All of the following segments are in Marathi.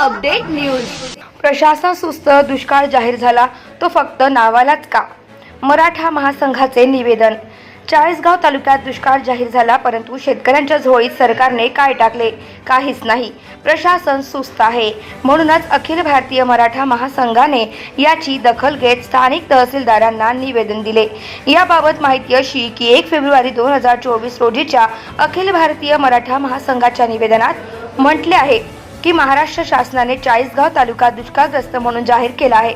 Update news. प्रशासन सुस्त दुष्काळ जाहीर झाला. तो फक्त नावालाच का? मराठा महासंघाचे निवेदन. चाळीसगाव तालुक्यात दुष्काळ जाहीर झाला परंतु शेतकऱ्यांच्या झोळीत सरकारने काय टाकले? काहीच नाही. प्रशासन सुस्त आहे. म्हणूनच अखिल भारतीय मराठा महासंघाने याची दखल घेत स्थानिक तहसीलदारांना निवेदन दिले. याबाबत माहिती अशी की एक फेब्रुवारी दोन हजार चोवीस रोजीच्या अखिल भारतीय मराठा महासंघाच्या निवेदनात म्हटले आहे की महाराष्ट्र शासनाने चाळीसगाव तालुका दुष्काळग्रस्त म्हणून जाहीर केला आहे.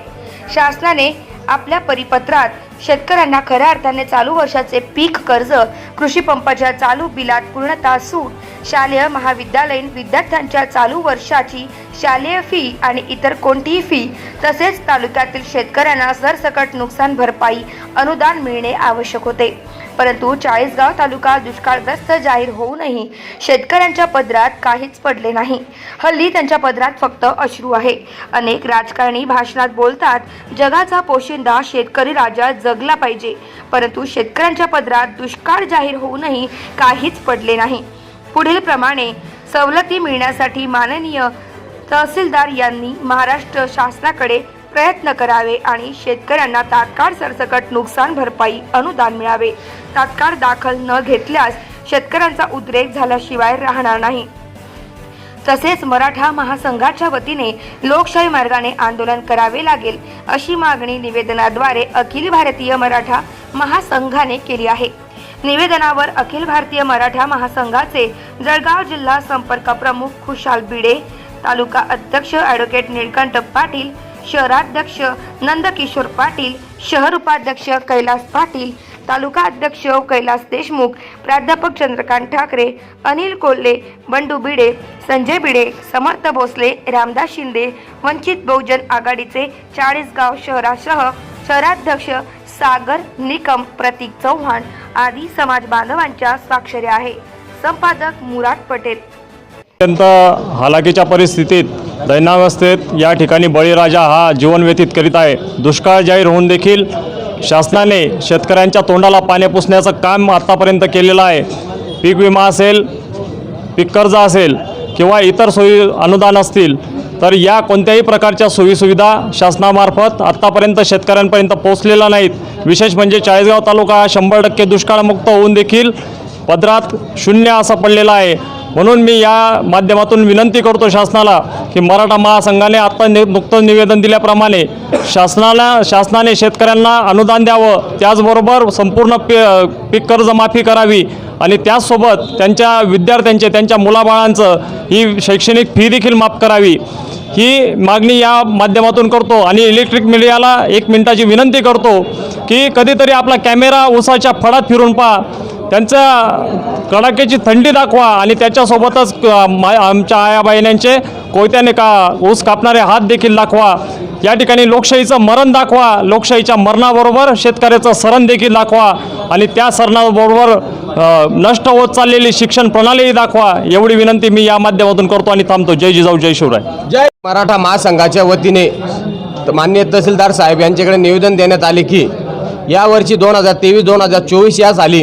शासनाने आपल्या परिपत्रात शेतकऱ्यांना खऱ्या अर्थाने चालू वर्षाचे पीक कर्ज कृषी पंपाच्या चालू बिलात पूर्णतः सूट शालेय महाविद्यालयीन विद्यार्थ्यांच्या चालू वर्षाची शालेय फी आणि इतर कोणतीही फी तसेच तालुक्यातील शेतकऱ्यांना सरसकट नुकसान भरपाई अनुदान मिळणे आवश्यक होते. परंतु चाळीसगाव तालुका दुष्काळग्रस्त जाहीर होऊनही शेतकऱ्यांच्या पदरात काहीच पडले नाही. हल्ली त्यांच्या पदरात फक्त अश्रू आहे. अनेक राजकारणी भाषणात बोलतात जगाचा पोशिंदा शेतकरी राजा जगला पाहिजे. परंतु शेतकऱ्यांच्या पदरात दुष्काळ जाहीर होऊनही काहीच पडले नाही. पुढील प्रमाणे सवलती मिळण्यासाठी माननीय तहसीलदार यांनी महाराष्ट्र शासनाकडे प्रयत्न करावे आणि शेतकऱ्यांना तात्काळ सरसकट नुकसान भरपाई अनुदान मिळावे. तात्काळ दाखल न घेतल्यास शेतकऱ्यांचा उद्रेक झाल्याशिवाय राहणार नाही. तसेच मराठा महासंघाच्या वतीने लोकशाही मार्गाने आंदोलन करावे लागेल अशी मागणी निवेदनाद्वारे अखिल भारतीय मराठा महासंघाने केली आहे. निवेदनावर अखिल भारतीय मराठा महासंघाचे जळगाव जिल्हा संपर्क प्रमुख खुशाल बिडे तालुका अध्यक्ष ॲडव्होकेट निळकंठ पाटील शहराध्यक्ष नंदकिशोर पाटील शहर उपाध्यक्ष कैलास पाटील तालुका अध्यक्ष कैलास देशमुख प्राध्यापक चंद्रकांत ठाकरे अनिल कोल्हे बंडू बिडे संजय बिडे समर्थ भोसले रामदास शिंदे वंचित बहुजन आघाडीचे चाळीसगाव शहरासह शहराध्यक्ष सागर निकम प्रतीक चव्हाण आदी समाज बांधवांच्या स्वाक्षऱ्या आहे. संपादक मुराद पटेल. अत्यंत हालाकीच्या परिस्थितीत दैनावस्थेत या ठिकाणी बळीराजा हा जीवन व्यतीत करीत आहे. दुष्काळ जाहीर होऊन देखील शासनाने शेतकऱ्यांच्या तोंडाला पाणी पुसण्याचं काम आत्तापर्यंत केलेलं आहे. पीक विमा असेल पीक कर्ज असेल किंवा इतर सोयी अनुदान असतील तर या कोणत्याही प्रकारच्या सोयीसुविधा शासनामार्फत आत्तापर्यंत शेतकऱ्यांपर्यंत पोहोचलेल्या नाहीत. विशेष म्हणजे चाळीसगाव तालुका हा शंभर टक्के दुष्काळमुक्त होऊन देखील पदरात शून्य असा पडलेला आहे. म्हणून मी या माध्यमातून विनंती करतो शासनाला की मराठा महासंघाने आत्ता नि नुकतंच निवेदन दिल्याप्रमाणे शासनाला शासनाने शेतकऱ्यांना अनुदान द्यावं. त्याचबरोबर संपूर्ण पी पीक कर्जमाफी करावी. आणि त्याचसोबत त्यांच्या विद्यार्थ्यांचे त्यांच्या मुलाबाळांचं ही शैक्षणिक फी देखील माफ करावी. ही मागणी या माध्यमातून करतो आणि इलेक्ट्रिक मीडियाला एक मिनिटाची विनंती करतो की कधीतरी आपला कॅमेरा उसाच्या फडात फिरून पहा. त्यांच्या कडाक्याची थंडी दाखवा आणि त्याच्यासोबतच मा- आमच्या आया बहिण्यांचे कोयत्याने का ऊस कापणारे हात देखील दाखवा. या ठिकाणी लोकशाहीचं मरण दाखवा. लोकशाहीच्या मरणाबरोबर शेतकऱ्याचं सरण देखील दाखवा आणि त्या सरणाबरोबर नष्ट होत चाललेली शिक्षण प्रणालीही दाखवा. एवढी विनंती मी या माध्यमातून करतो आणि थांबतो. जय जिजाऊ जय शिवराय. जय मराठा महासंघाच्या वतीने मान्य माननीय तहसीलदार साहेब यांच्याकडे निवेदन देण्यात आले की यावर्षी दोन हजार तेवीस दोन हजार चोवीस या साली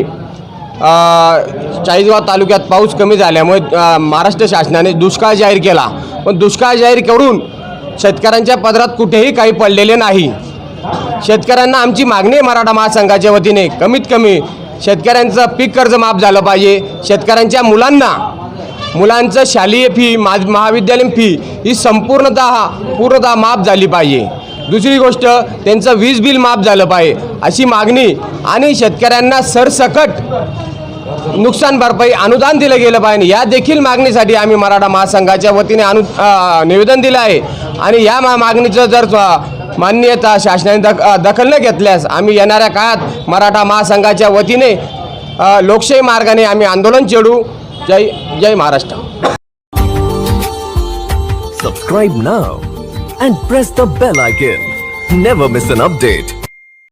चाळीसगाव तालुक्यात पाऊस कमी झाल्यामुळे महाराष्ट्र शासनाने दुष्काळ जाहीर केला. पण दुष्काळ जाहीर करून शेतकऱ्यांच्या पदरात कुठेही काही पडलेले नाही. शेतकऱ्यांना आमची मागणी आहे मराठा महासंघाच्या वतीने. कमीत कमी शेतकऱ्यांचं पीक कर्ज माफ झालं पाहिजे. शेतकऱ्यांच्या मुलांना मुलांचं शालेय फी मा महाविद्यालयीन फी ही संपूर्णतः पूर्णतः माफ झाली पाहिजे. दुसरी गोष्ट त्यांचं वीज बिल माफ झालं पाहिजे. अशी मागणी आणि शेतकऱ्यांना सरसकट नुकसान भरपाई अनुदान दिलं गेलं पाहिजे. या देखील मागणीसाठी आम्ही मराठा महासंघाच्या वतीने अनु निवेदन दिलं आहे. आणि या मा मागणीचं जर मान्यता शासनाने दख दखल न घेतल्यास आम्ही येणाऱ्या काळात मराठा महासंघाच्या वतीने लोकशाही मार्गाने आम्ही आंदोलन छेडू जय जय Maharashtra Subscribe now and press the bell icon. Never miss an update.